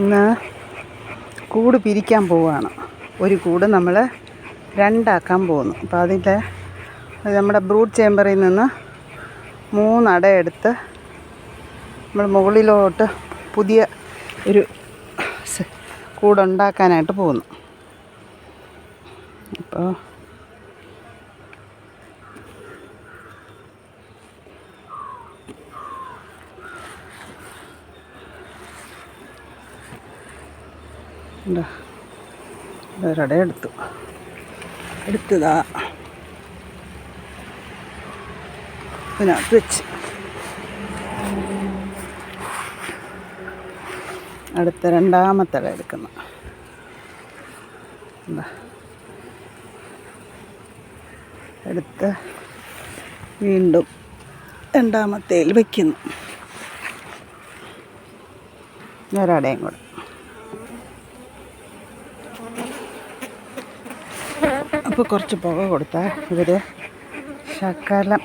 ഇന്ന് കൂട് പിരിക്കാൻ പോവുകയാണ്. ഒരു കൂട് നമ്മൾ രണ്ടാക്കാൻ പോകുന്നു. അപ്പോൾ അതിന്റെ നമ്മുടെ ബ്രൂഡ് ചേമ്പറിൽ നിന്ന് മൂന്നട എടുത്ത് നമ്മൾ മുകളിലോട്ട് പുതിയ ഒരു കൂടുണ്ടാക്കാനായിട്ട് പോകുന്നു. അപ്പോൾ എന്താ ഒരട എടുത്തു എടുത്തതാ. ഇതിനകത്ത് വെച്ച്. അടുത്ത രണ്ടാമത്തെ അട എടുക്കുന്നു. എന്താ എടുത്ത് വീണ്ടും രണ്ടാമത്തേൽ വയ്ക്കുന്നു ഒരടയും കൂടെ. അപ്പോൾ കുറച്ച് പുക കൊടുത്താൽ ഇവർ ശകലം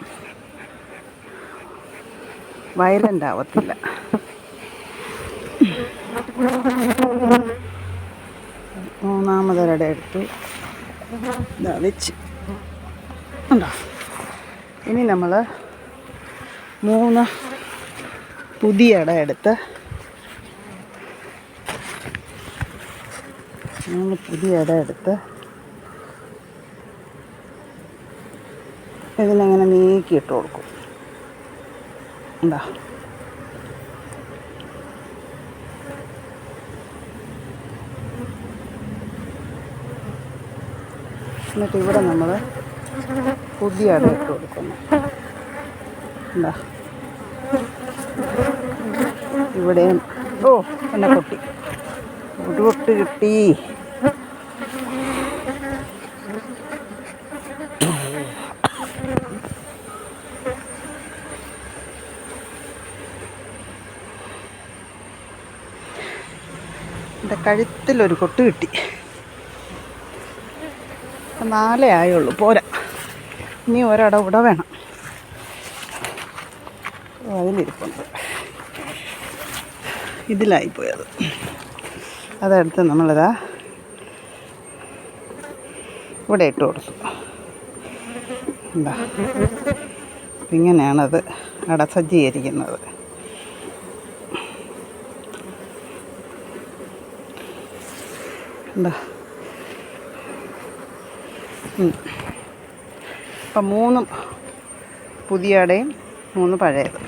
വയലന്റ് ആവത്തില്ല മൂന്നാമതൊരട എടുത്തു. വെച്ച്. ഉണ്ടോ? ഇനി നമ്മൾ മൂന്ന് പുതിയ ഇട എടുത്ത് മൂന്ന് പുതിയ ഇട എടുത്ത് ഇതിനങ്ങനെ നീക്കിയിട്ട് കൊടുക്കും. എന്താ? എന്നിട്ട് ഇവിടെ നമ്മൾ പുതിയ അട ഇട്ട് കൊടുക്കുന്നു. എന്താ? ഇവിടെയും ഓ എന്നെ കൊട്ടി. ഒരു കൊട്ട്. എന്റെ കഴുത്തിലൊരു കൊട്ട് കിട്ടി. നാലേ ആയുള്ളൂ പോരാ. ഇനി ഒരട ഇവിടെ വേണം. അതിലിരിപ്പുണ്ട്. ഇതിലായിപ്പോയത് അതെടുത്ത് നമ്മളിതാ ഇവിടെ ഇട്ട് കൊടുത്തു. എന്താ ഇങ്ങനെയാണത് അട സജ്ജീകരിക്കുന്നത്. എന്താ. അപ്പം മൂന്നും പുതിയ അടയും മൂന്ന് പഴയത്